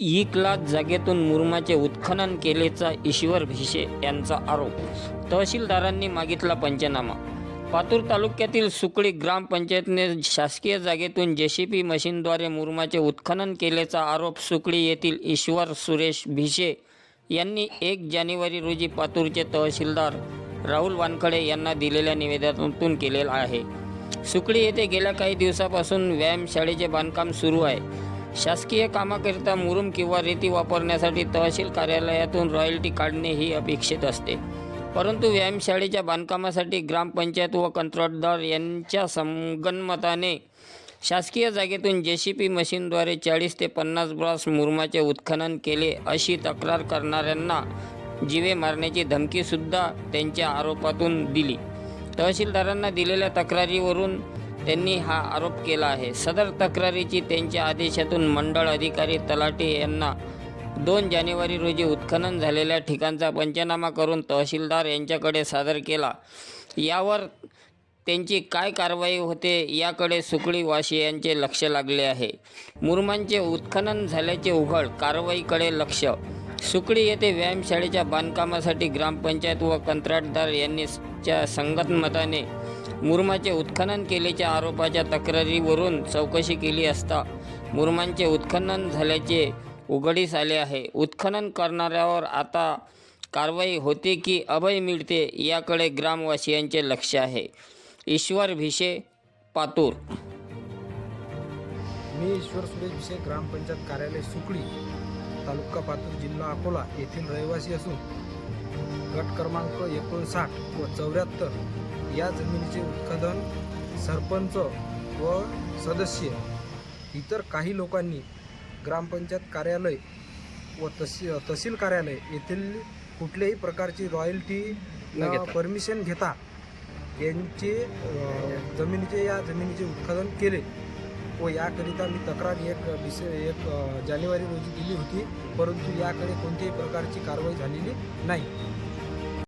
एक लाख जागेतून मुरुमाचे उत्खनन केल्याचा ईश्वर भिशे यांचा आरोप. तहसीलदारांनी मागितला पंचनामा. पातूर तालुक्यातील सुकळी ग्रामपंचायतने शासकीय जागेतून जेसीपी मशीनद्वारे मुरुमाचे उत्खनन केल्याचा आरोप सुकळी येथील ईश्वर सुरेश भिशे यांनी एक जानेवारी रोजी पातूरचे तहसीलदार राहुल वानखडे यांना दिलेल्या निवेदनातून केलेला आहे. सुकळी येथे गेल्या काही दिवसापासून व्यायामशाळेचे बांधकाम सुरू आहे. शासकीय कामाकरिता मुरुम किंवा रेती वापरण्यासाठी तहसील कार्यालयातून रॉयल्टी काढणे ही अपेक्षित असते. परंतु व्यायामशाळेच्या बांधकामासाठी ग्रामपंचायत व कंत्राटदार यांच्या संगनमताने शासकीय जागेतून जे सी पी मशीनद्वारे चाळीस ते पन्नास ब्रॉस मुरुमाचे उत्खनन केले अशी तक्रार करणाऱ्यांना जीवे मारण्याची धमकीसुद्धा त्यांच्या आरोपातून दिली. तहसीलदारांना दिलेल्या तक्रारीवरून त्यांनी हा आरोप केला आहे. सदर तक्रारीची त्यांच्या आदेशातून मंडळ अधिकारी तलाटे यांना दोन जानेवारी रोजी उत्खनन झालेल्या ठिकाणचा पंचनामा करून तहसीलदार यांच्याकडे सादर केला. यावर त्यांची काय कारवाई होते याकडे सुकळी वासियांचे लक्ष लागले आहे. मुरमांचे उत्खनन झाल्याचे उघड कारवाईकडे लक्ष. सुकळी येथे व्यायामशाळेच्या बांधकामासाठी ग्रामपंचायत व कंत्राटदार यांनी च्या संगतमताने मुरमाचे उत्खनन केल्याच्या आरोपाच्या तक्रारीवरून चौकशी केली असता मुरमांचे उत्खनन झाल्याचे उघडीस आले आहे. उत्खनन करणाऱ्यावर आता कारवाई होते की अभय मिळते याकडे ग्रामवासियांचे लक्ष आहे. ईश्वर भिशे पातूर. मी ईश्वर सुरेश भिसे ग्रामपंचायत कार्यालय सुकळी तालुका पातूर जिल्हा अकोला येथील रहिवासी असून गट क्रमांक एकोणसाठ व चौऱ्याहत्तर या जमिनीचे उत्खनन सरपंच व सदस्य इतर काही लोकांनी ग्रामपंचायत कार्यालय व तहसी तहसील कार्यालय येथील कुठल्याही प्रकारची रॉयल्टी. परमिशन घेता यांचे जमिनीचे या जमिनीचे उत्खनन केले व याकरिता मी तक्रार एक डिसे एक जानेवारी रोजी दिली होती. परंतु याकडे कोणत्याही प्रकारची कारवाई झालेली नाही.